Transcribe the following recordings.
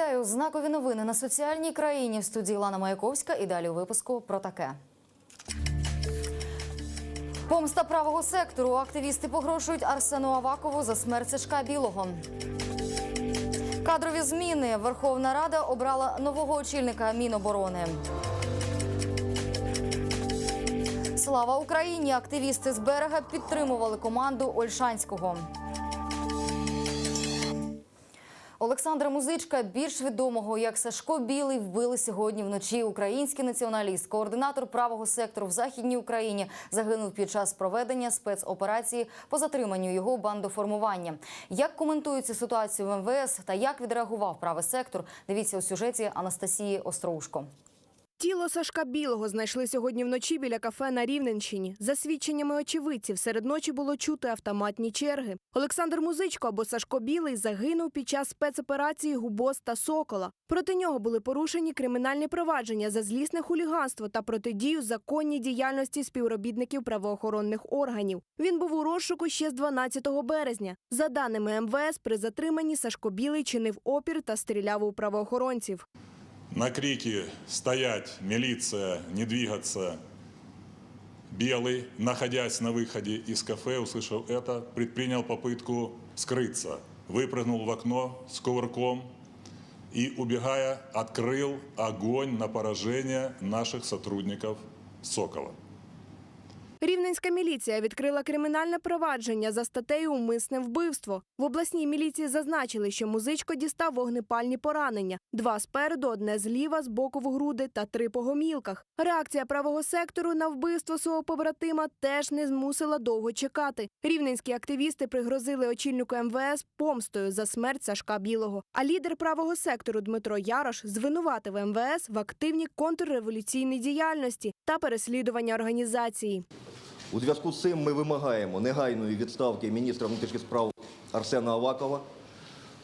Вітаю знакові новини на соціальній країні в студії Лана Маяковська. І далі у випуску про таке. Помста правого сектору. Активісти погрошують Арсену Авакову за смерть Сашка Білого. Кадрові зміни. Верховна Рада обрала нового очільника Міноборони. Слава Україні! Активісти з берега підтримували команду Ольшанського. Олександра Музичка, більш відомого як Сашко Білий, вбили сьогодні вночі. Український націоналіст, координатор правого сектору в західній Україні, загинув під час проведення спецоперації по затриманню його бандоформування. Як коментують цю ситуацію в МВС та як відреагував правий сектор? Дивіться у сюжеті Анастасії Остроушко. Тіло Сашка Білого знайшли сьогодні вночі біля кафе на Рівненщині. За свідченнями очевидців, серед ночі було чути автоматні черги. Олександр Музичко або Сашко Білий загинув під час спецоперації Губос та Сокола. Проти нього були порушені кримінальні провадження за злісне хуліганство та протидію законній діяльності співробітників правоохоронних органів. Він був у розшуку ще з 12 березня. За даними МВС, при затриманні Сашко Білий чинив опір та стріляв у правоохоронців. На крики «Стоять! Милиция! Не двигаться!» Белый, находясь на выходе из кафе, услышав это, предпринял попытку скрыться. Выпрыгнул в окно с кувырком и, убегая, открыл огонь на поражение наших сотрудников «Сокола». Рівненська міліція відкрила кримінальне провадження за статтею Умисне вбивство. В обласній міліції зазначили, що музичко дістав вогнепальні поранення: два спереду, одне зліва, з боку в груди та три по гомілках. Реакція правого сектору на вбивство свого побратима теж не змусила довго чекати. Рівненські активісти пригрозили очільнику МВС помстою за смерть Сашка Білого. А лідер правого сектору Дмитро Ярош звинуватив МВС в активній контрреволюційній діяльності та переслідування організації. У зв'язку з цим ми вимагаємо негайної відставки міністра внутрішніх справ Арсена Авакова,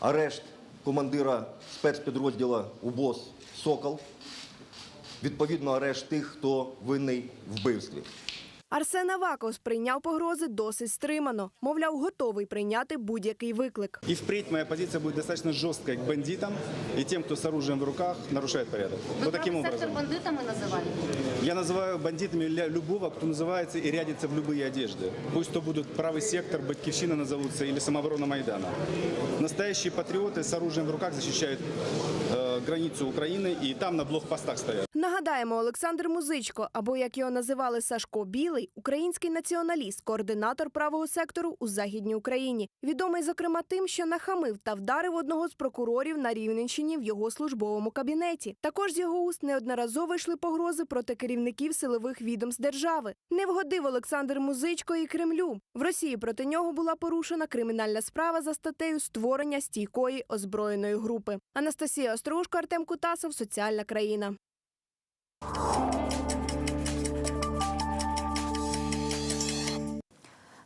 арешт командира спецпідрозділу УБОС Сокол, відповідно арешт тих, хто винний в вбивстві. Арсен Аваков сприйняв погрози досить стримано. Мовляв, готовий прийняти будь-який виклик. И впредь моя позиция будет достаточно жесткой к бандитам и тем, кто с оружием в руках нарушает порядок. вот таким правый образом. сектор бандитами називали? Я называю бандитами ля- любого, кто называется и рядится в любые одежды. Пусть то будут правый сектор, батькивщина назовутся или самооборона Майдана. Настоящие патриоты с оружием в руках защищают э, границу Украины и там на блокпостах стоят. Нагадаємо, Олександр Музичко, або як його називали Сашко Білий, український націоналіст, координатор правого сектору у західній Україні. Відомий зокрема тим, що нахамив та вдарив одного з прокурорів на Рівненщині в його службовому кабінеті. Також з його уст неодноразово йшли погрози проти керівників силових відомств держави. Не вгодив Олександр Музичко і Кремлю. В Росії проти нього була порушена кримінальна справа за статтею створення стійкої озброєної групи. Анастасія Острушко, Артем Кутасов, Соціальна країна.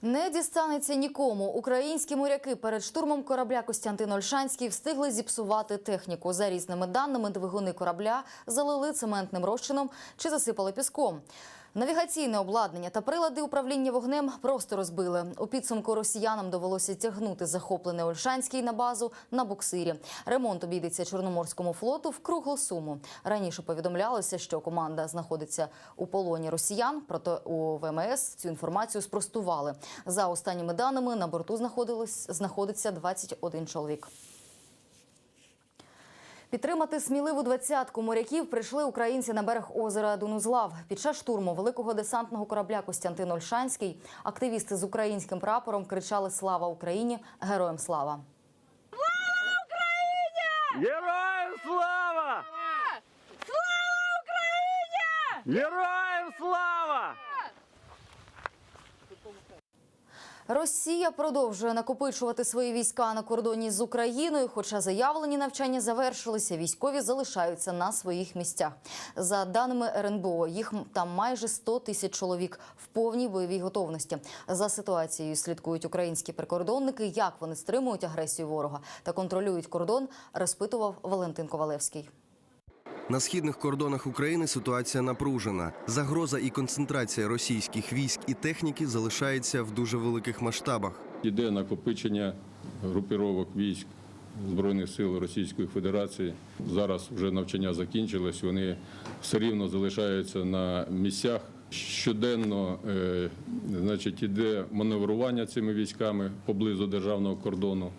Не дістанеться нікому. Українські моряки перед штурмом корабля Костянтин Ольшанський встигли зіпсувати техніку. За різними даними, двигуни корабля залили цементним розчином чи засипали піском. Навігаційне обладнання та прилади управління вогнем просто розбили. У підсумку росіянам довелося тягнути захоплений Ольшанський на базу на буксирі. Ремонт обійдеться Чорноморському флоту в круглу суму. Раніше повідомлялося, що команда знаходиться у полоні росіян. Проте у ВМС цю інформацію спростували. За останніми даними на борту знаходилось знаходиться 21 чоловік. Підтримати сміливу двадцятку моряків прийшли українці на берег озера Дунузлав. Під час штурму великого десантного корабля Костянтин Ольшанський активісти з українським прапором кричали Слава Україні! Героям слава! Героям слава! Слава Україні! Героям слава! Росія продовжує накопичувати свої війська на кордоні з Україною. Хоча заявлені навчання завершилися, військові залишаються на своїх місцях. За даними РНБО, їх там майже 100 тисяч чоловік в повній бойовій готовності. За ситуацією слідкують українські прикордонники. Як вони стримують агресію ворога та контролюють кордон, розпитував Валентин Ковалевський. На східних кордонах України ситуація напружена. Загроза і концентрація російських військ і техніки залишається в дуже великих масштабах. Іде накопичення групіровок військ Збройних сил Російської Федерації. Зараз вже навчання закінчилось. Вони все рівно залишаються на місцях. Щоденно е, значить, іде маневрування цими військами поблизу державного кордону.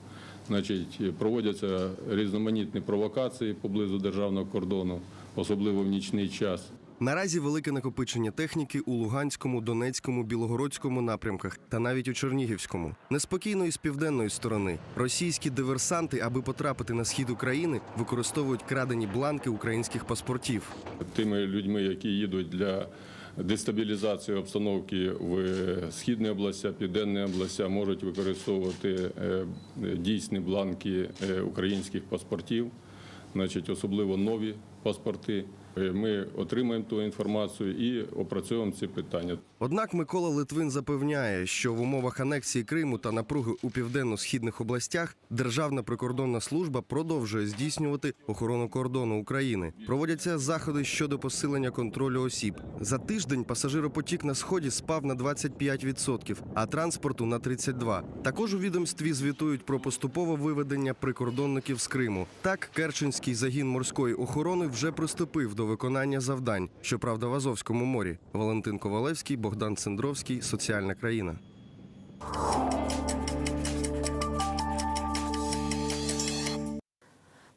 Значить, проводяться різноманітні провокації поблизу державного кордону, особливо в нічний час. Наразі велике накопичення техніки у Луганському, Донецькому, Білогородському напрямках та навіть у Чернігівському. Неспокійно і з південної сторони. Російські диверсанти, аби потрапити на схід України, використовують крадені бланки українських паспортів. тими людьми, які їдуть для дестабілізації обстановки в східні області, південній області, можуть використовувати е, дійсні бланки е, українських паспортів, значить, особливо нові паспорти. Е, Ми отримаємо ту інформацію і опрацьовуємо ці питання. Однак Микола Литвин запевняє, що в умовах анексії Криму та напруги у південно-східних областях Державна прикордонна служба продовжує здійснювати охорону кордону України. Проводяться заходи щодо посилення контролю осіб. За тиждень пасажиропотік на сході спав на 25%, а транспорту на 32%. Також у відомстві звітують про поступове виведення прикордонників з Криму. Так, Керченський загін морської охорони вже приступив до виконання завдань, щоправда, в Азовському морі. Валентин Ковалевський, Богдан Цендровський, Соціальна країна.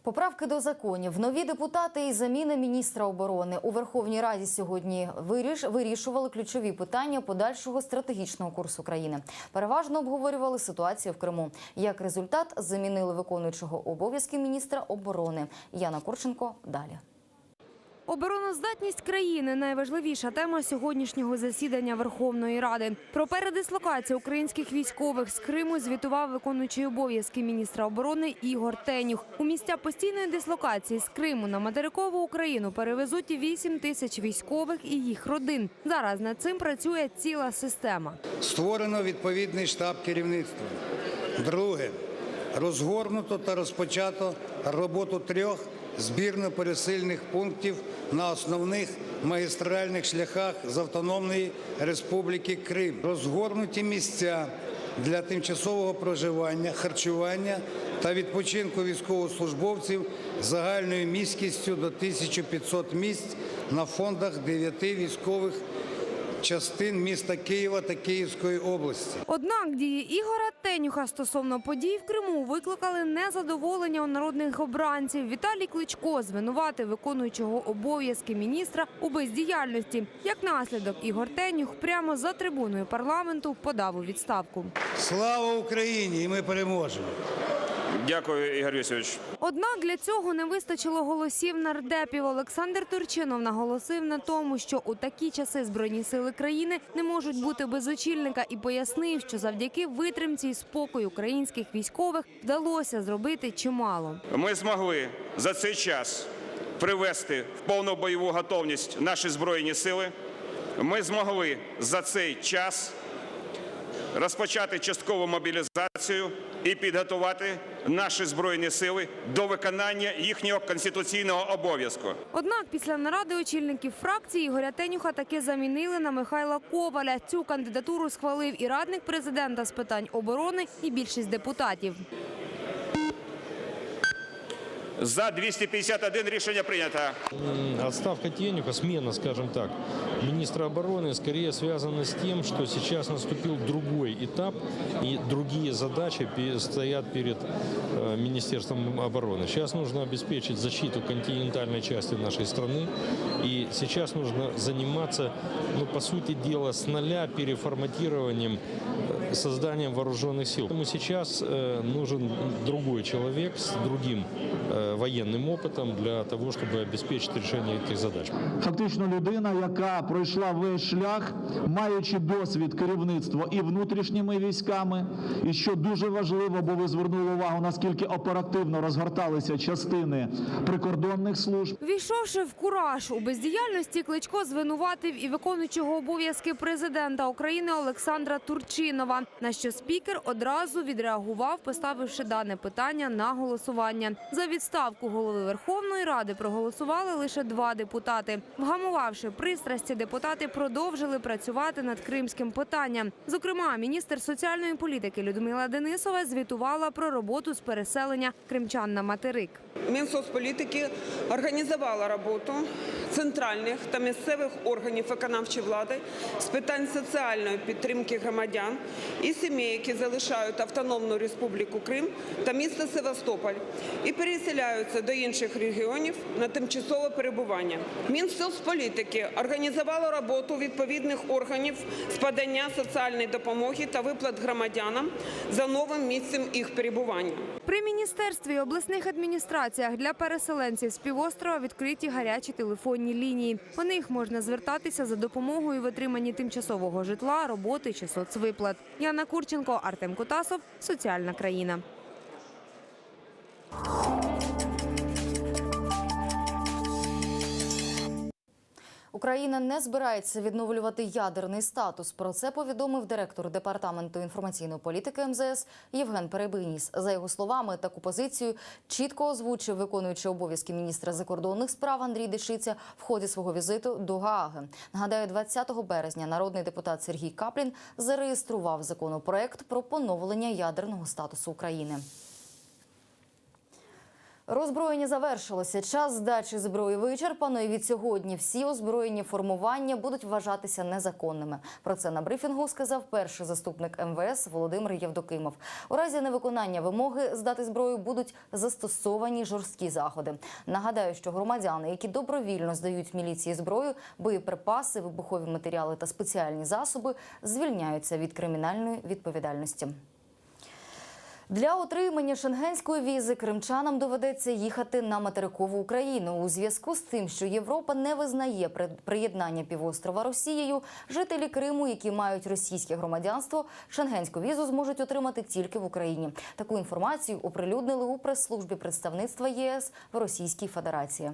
Поправки до законів, нові депутати і заміна міністра оборони у Верховній Раді сьогодні виріш, вирішували ключові питання подальшого стратегічного курсу країни. Переважно обговорювали ситуацію в Криму. Як результат, замінили виконуючого обов'язки міністра оборони Яна Курченко. Далі. Обороноздатність країни найважливіша тема сьогоднішнього засідання Верховної Ради. Про передислокацію українських військових з Криму звітував виконуючий обов'язки міністра оборони Ігор Тенюх. У місця постійної дислокації з Криму на материкову Україну перевезуть 8 тисяч військових і їх родин. Зараз над цим працює ціла система. Створено відповідний штаб керівництва. Друге. Розгорнуто та розпочато роботу трьох збірно-пересильних пунктів на основних магістральних шляхах з Автономної Республіки Крим. Розгорнуті місця для тимчасового проживання, харчування та відпочинку військовослужбовців загальною міськістю до 1500 місць на фондах дев'яти військових частин міста Києва та Київської області. Однак дії Ігора Тенюха стосовно подій в Криму викликали незадоволення у народних обранців. Віталій Кличко звинуватив виконуючого обов'язки міністра у бездіяльності. Як наслідок, Ігор Тенюх прямо за трибуною парламенту подав у відставку. Слава Україні! І ми переможемо. Дякую, Ігор Юсович. Однак для цього не вистачило голосів нардепів. Олександр Турчинов наголосив на тому, що у такі часи збройні сили країни не можуть бути без очільника, і пояснив, що завдяки витримці і спокою українських військових вдалося зробити чимало. Ми змогли за цей час привести в повну бойову готовність наші збройні сили. Ми змогли за цей час розпочати часткову мобілізацію і підготувати наші збройні сили до виконання їхнього конституційного обов'язку. Однак після наради очільників фракції Ігоря Тенюха таки замінили на Михайла Коваля. Цю кандидатуру схвалив і радник президента з питань оборони, і більшість депутатів. За 251 рішення прийнято. Отставка Тенюха, смена, скажем так, министра обороны скорее связана с тем, что сейчас наступил другой этап и другие задачи стоят перед э, Министерством обороны. Сейчас нужно обеспечить защиту континентальной части нашей страны и сейчас нужно заниматься, ну, по сути дела, с нуля переформатированием э, созданием вооруженных сил. Поэтому сейчас э, нужен другой человек с другим э, военным опытом для того, чтобы обеспечить решение этих задач. Фактично людина, яка пройшла весь шлях, маючи досвід керівництва і внутрішніми військами, і що дуже важливо, бо ви звернули увагу, наскільки оперативно розгорталися частини прикордонних служб. Війшовши в кураж у бездіяльності, Кличко звинуватив і виконуючого обов'язки президента України Олександра Турчинова. На що спікер одразу відреагував, поставивши дане питання на голосування. За відставку голови Верховної Ради проголосували лише два депутати. Вгамувавши пристрасті, депутати продовжили працювати над кримським питанням. Зокрема, міністр соціальної політики Людмила Денисова звітувала про роботу з переселення кримчан на материк. Мінсоцполітики організувала роботу центральних та місцевих органів виконавчої влади з питань соціальної підтримки громадян і сімей, які залишають Автономну Республіку Крим та місто Севастополь і переселяються до інших регіонів на тимчасове перебування. Мінсоцполітики організувало роботу відповідних органів з подання соціальної допомоги та виплат громадянам за новим місцем їх перебування. При міністерстві і обласних адміністраціях для переселенців з півострова відкриті гарячі телефонні лінії. По них можна звертатися за допомогою в отриманні тимчасового житла, роботи чи соцвиплат. Яна Курченко, Артем Котасов, Соціальна країна. Україна не збирається відновлювати ядерний статус. Про це повідомив директор департаменту інформаційної політики МЗС Євген Перебийніс. За його словами, таку позицію чітко озвучив виконуючий обов'язки міністра закордонних справ Андрій Дешиця в ході свого візиту до Гааги. Нагадаю, 20 березня народний депутат Сергій Каплін зареєстрував законопроект про поновлення ядерного статусу України. Роззброєння завершилося. Час здачі зброї вичерпано. І від сьогодні всі озброєні формування будуть вважатися незаконними. Про це на брифінгу сказав перший заступник МВС Володимир Євдокимов. У разі невиконання вимоги здати зброю будуть застосовані жорсткі заходи. Нагадаю, що громадяни, які добровільно здають міліції зброю, боєприпаси, вибухові матеріали та спеціальні засоби, звільняються від кримінальної відповідальності. Для отримання шенгенської візи кримчанам доведеться їхати на материкову Україну. У зв'язку з тим, що Європа не визнає при- приєднання півострова Росією, жителі Криму, які мають російське громадянство, шенгенську візу зможуть отримати тільки в Україні. Таку інформацію оприлюднили у прес-службі представництва ЄС в Російській Федерації.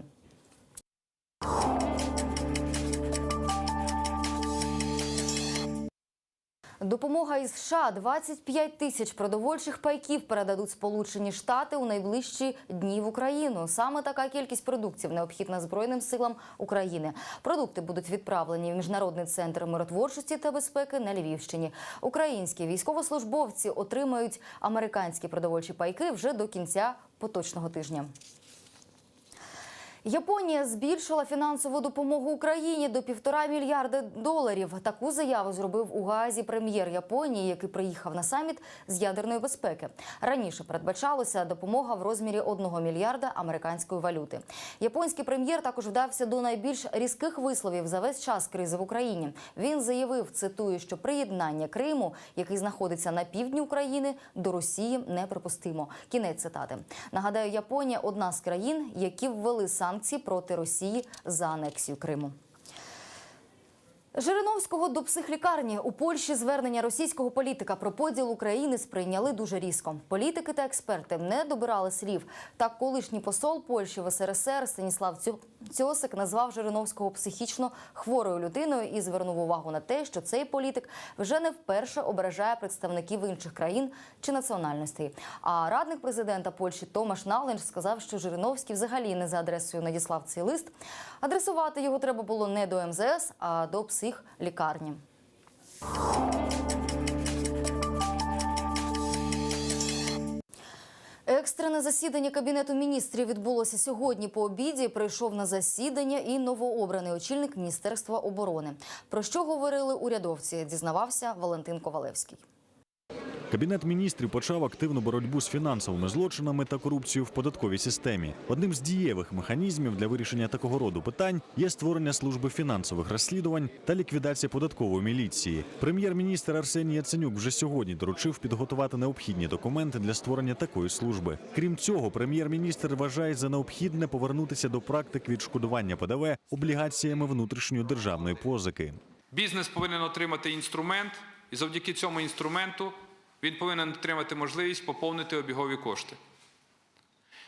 Допомога із США 25 тисяч продовольчих пайків передадуть Сполучені Штати у найближчі дні в Україну. Саме така кількість продуктів необхідна Збройним силам України. Продукти будуть відправлені в міжнародний центр миротворчості та безпеки на Львівщині. Українські військовослужбовці отримають американські продовольчі пайки вже до кінця поточного тижня. Японія збільшила фінансову допомогу Україні до півтора мільярда доларів. Таку заяву зробив у Гаазі прем'єр Японії, який приїхав на саміт з ядерної безпеки. Раніше передбачалося допомога в розмірі одного мільярда американської валюти. Японський прем'єр також вдався до найбільш різких висловів за весь час кризи в Україні. Він заявив, цитую, що приєднання Криму, який знаходиться на півдні України, до Росії неприпустимо. Кінець цитати. Нагадаю, Японія одна з країн, які ввели санкції проти Росії за анексію Криму. Жириновського до психлікарні у Польщі звернення російського політика про поділ України сприйняли дуже різко. Політики та експерти не добирали слів. Так, колишній посол Польщі в СРСР Станіслав Цьосик назвав Жириновського психічно хворою людиною і звернув увагу на те, що цей політик вже не вперше ображає представників інших країн чи національностей. А радник президента Польщі Томаш Налендж сказав, що Жириновський взагалі не за адресою надіслав цей лист. Адресувати його треба було не до МЗС, а до психлікарні. Екстрене засідання кабінету міністрів відбулося сьогодні по обіді. Прийшов на засідання і новообраний очільник міністерства оборони. Про що говорили урядовці? Дізнавався Валентин Ковалевський. Кабінет міністрів почав активну боротьбу з фінансовими злочинами та корупцією в податковій системі. Одним з дієвих механізмів для вирішення такого роду питань є створення служби фінансових розслідувань та ліквідація податкової міліції. Прем'єр-міністр Арсеній Яценюк вже сьогодні доручив підготувати необхідні документи для створення такої служби. Крім цього, прем'єр-міністр вважає за необхідне повернутися до практик відшкодування ПДВ облігаціями внутрішньої державної позики. Бізнес повинен отримати інструмент, і завдяки цьому інструменту він повинен отримати можливість поповнити обігові кошти.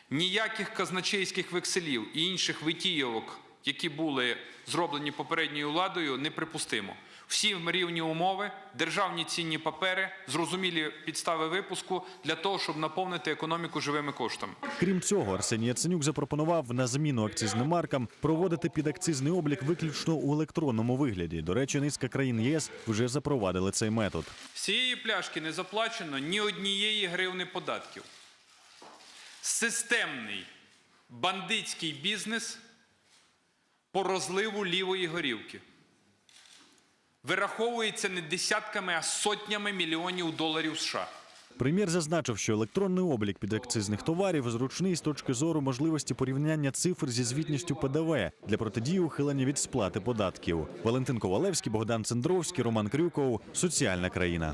Ніяких казначейських векселів і інших витійовок, які були зроблені попередньою владою, неприпустимо. Всі рівні умови, державні цінні папери, зрозумілі підстави випуску для того, щоб наповнити економіку живими коштами. Крім цього, Арсеній Яценюк запропонував на зміну акцизним маркам проводити підакцизний облік виключно у електронному вигляді. До речі, низка країн ЄС вже запровадили цей метод. З цієї пляшки не заплачено ні однієї гривни податків. Системний бандитський бізнес по розливу лівої горівки вираховується не десятками, а сотнями мільйонів доларів США. Прем'єр зазначив, що електронний облік підакцизних товарів зручний з точки зору можливості порівняння цифр зі звітністю ПДВ для протидії ухилення від сплати податків. Валентин Ковалевський, Богдан Цендровський, Роман Крюков. Соціальна країна.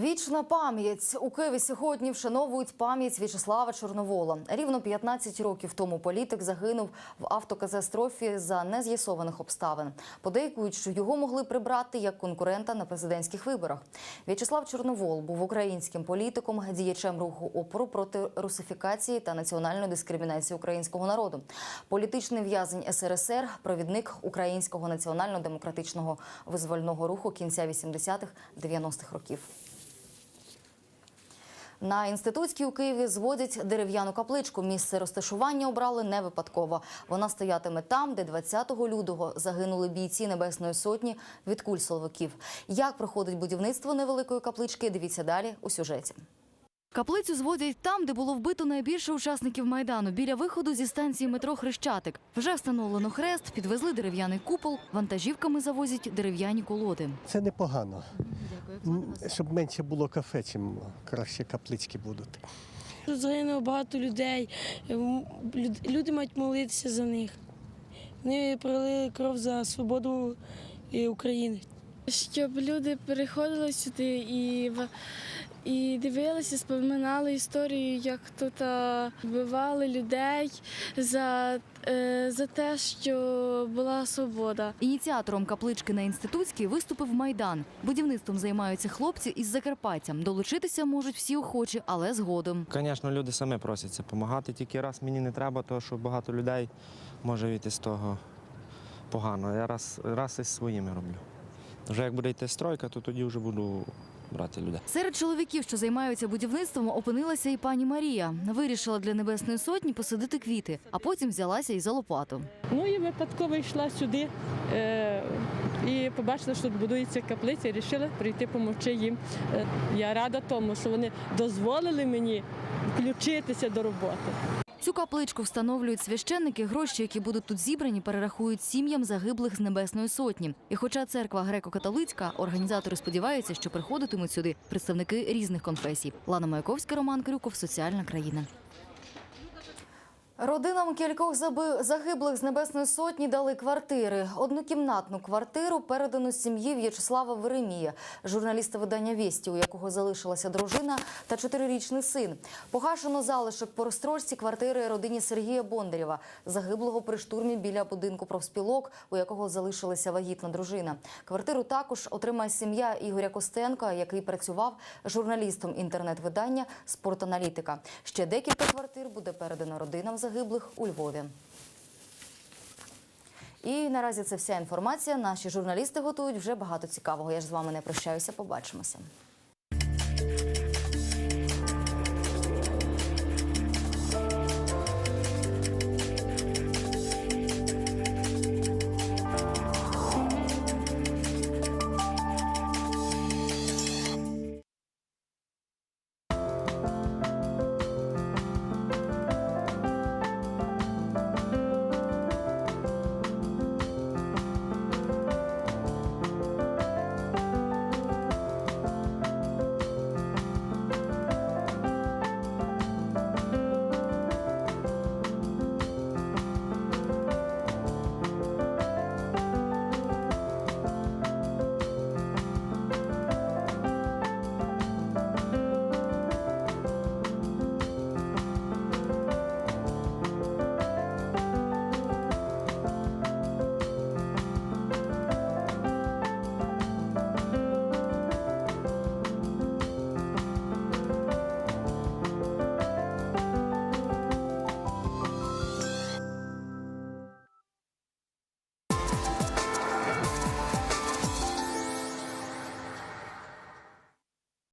Вічна пам'ять у Києві сьогодні вшановують пам'ять В'ячеслава Чорновола. Рівно 15 років тому політик загинув в автокатастрофі за нез'ясованих обставин. Подейкують, що його могли прибрати як конкурента на президентських виборах. В'ячеслав Чорновол був українським політиком, діячем руху опору проти русифікації та національної дискримінації українського народу. Політичний в'язень СРСР, провідник українського національно-демократичного визвольного руху кінця 80-х-90-х років. На інститутській у Києві зводять дерев'яну капличку. Місце розташування обрали не випадково. Вона стоятиме там, де 20 лютого загинули бійці Небесної Сотні від куль соловиків. Як проходить будівництво невеликої каплички? Дивіться далі у сюжеті. Каплицю зводять там, де було вбито найбільше учасників майдану, біля виходу зі станції метро Хрещатик. Вже встановлено хрест, підвезли дерев'яний купол, вантажівками завозять дерев'яні колоди. Це непогано. Щоб менше було кафе, чим краще каплички будуть. Тут загинуло багато людей. Люди мають молитися за них. Вони пролили кров за свободу е, України. Щоб люди переходили сюди і, в- і дивилися, споминали історію, як тут вбивали людей за, е, за те, що була свобода. Ініціатором каплички на інститутській виступив майдан. Будівництвом займаються хлопці із Закарпаття. Долучитися можуть всі охочі, але згодом. Звісно, люди самі просяться допомагати. Тільки раз мені не треба, тому що багато людей може вийти з того погано. Я раз, раз із своїми роблю. Вже як буде йти стройка, то тоді вже буду брати людей. Серед чоловіків, що займаються будівництвом, опинилася і пані Марія. Вирішила для небесної сотні посадити квіти, а потім взялася і за лопату. Ну і випадково йшла сюди е, і побачила, що тут будується каплиця, і вирішила прийти допомогти їм. Е, я рада тому, що вони дозволили мені включитися до роботи. Цю капличку встановлюють священники. Гроші, які будуть тут зібрані, перерахують сім'ям загиблих з небесної сотні. І хоча церква греко-католицька, організатори сподіваються, що приходитимуть сюди представники різних конфесій. Лана Маяковська, Роман Крюков, Соціальна країна. Родинам кількох загиблих з Небесної Сотні дали квартири. Однокімнатну квартиру передану сім'ї В'ячеслава Веремія, журналіста видання «Вісті», у якого залишилася дружина та чотирирічний син. Погашено залишок по розстрочці квартири родині Сергія Бондарєва, загиблого при штурмі біля будинку профспілок, у якого залишилася вагітна дружина. Квартиру також отримає сім'я Ігоря Костенка, який працював журналістом інтернет-видання «Спортаналітика». Ще декілька квартир буде передано родинам загиблих у Львові. І наразі це вся інформація. Наші журналісти готують вже багато цікавого. Я ж з вами не прощаюся. Побачимося.